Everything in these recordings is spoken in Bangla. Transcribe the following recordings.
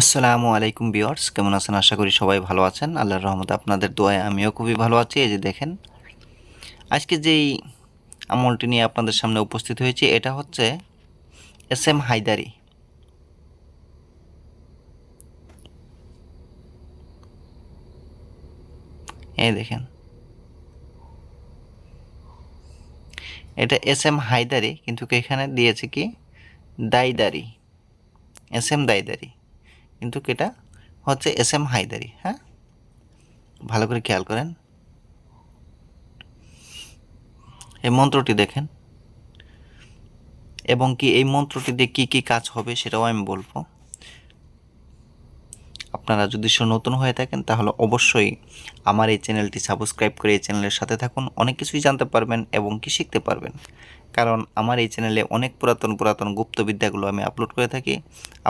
আসসালামু আলাইকুম বিয়ার্স কেমন আছেন? আশা করি সবাই ভালো আছেন। আল্লাহর রহমতে আপনাদের দোয়ায় আমিও খুবই ভালো আছি। এই যে দেখেন, আজকে যেই আমলটি নিয়ে আপনাদের সামনে উপস্থিত হয়েছি, এটা হচ্ছে এস এম হায়দারি। এই দেখেন, এটা এস এম হায়দারি, কিন্তু এখানে দিয়েছে কি? দাইদারি এস এম দাইদারি কিন্তু এটা হচ্ছে এস এম হায়দারি হ্যাঁ? ভালো করে খেয়াল করেন। এই মন্ত্রটি দেখেন। এবং কি এই মন্ত্রটি দিয়ে কী কী কাজ হবে সেটাও আমি বলব। আপনারা যদি নতুন হয়ে থাকেন, তাহলে অবশ্যই আমার এই চ্যানেলটি সাবস্ক্রাইব করে এই চ্যানেলের সাথে থাকুন, অনেক কিছুই জানতে পারবেন এবং কি শিখতে পারবেন। কারণ আমার এই চ্যানেলে অনেক পুরাতন পুরাতন গুপ্তবিদ্যাগুলো আমি আপলোড করে থাকি,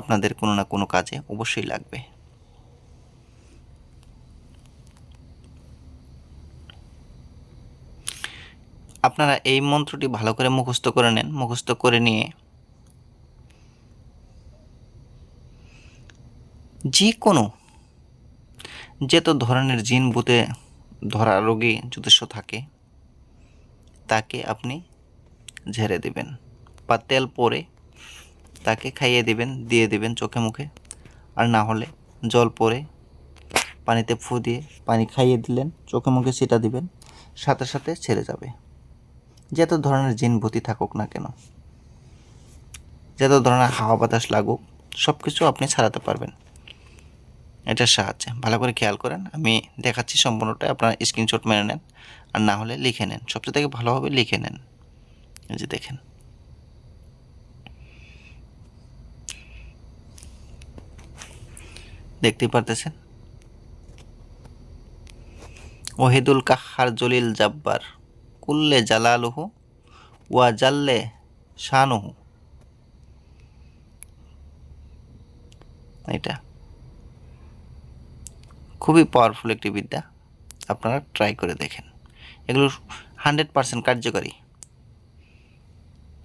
আপনাদের কোনো না কোনো কাজে অবশ্যই লাগবে। আপনারা এই মন্ত্রটি ভালো করে মুখস্থ করে নেন, মুখস্থ করে নিয়ে যে কোনো যত ধরনের জিন বুতে ধরা রোগী যথেষ্ট থাকে, তাকে আপনি ঝেড়ে দেবেন বা তেল পরে তাকে খাইয়ে দেবেন, দিয়ে দেবেন চোখে মুখে। আর না হলে জল পরে পানিতে ফু দিয়ে পানি খাইয়ে দিলেন, চোখে মুখে সেটা দিবেন, সাথে সাথে ছেড়ে যাবে। যত ধরনের জিন ভূতি থাকুক না কেন। যত ধরনের হাওয়া বাতাস লাগুক সব কিছু আপনি ছাড়াতে পারবেন। এটার সাহায্যে। ভালো করে খেয়াল করেন, আমি দেখাচ্ছি সম্পূর্ণটা, আপনারা স্ক্রিনশট মেনে নেন, আর না হলে লিখে নেন। সবচেয়ে থেকে ভালোভাবে লিখে নেন। এই যে দেখেন। দেখতেই পারতেছেন? ওহিদুল কাহার জলিল জাব্বার, কুল্লে জালালুহু ওয়া জাল্লে শানুহু। এটা খুবই পাওয়ারফুল একটি বিদ্যা। আপনারা ট্রাই করে দেখেন। এগুলো হান্ড্রেড পারসেন্ট কার্যকারী।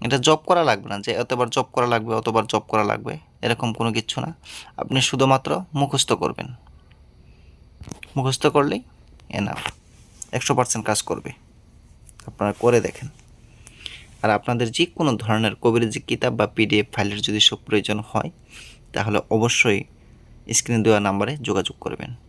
এটা জব করা লাগবে না যে অতবার জব করা লাগবে, অতবার জব করা লাগবে, এরকম কোনো কিছু না। আপনি শুধুমাত্র মুখস্থ করবেন। মুখস্থ করলেই এনাফ একশো পার্সেন্ট কাজ করবে। আপনারা করে দেখেন। আর আপনাদের যে কোনো ধরনের কবিরাজি কিতাব বা পিডিএফ ফাইলের যদি সব প্রয়োজন হয়, তাহলে অবশ্যই স্ক্রিনে দেওয়া নাম্বারে যোগাযোগ করবেন।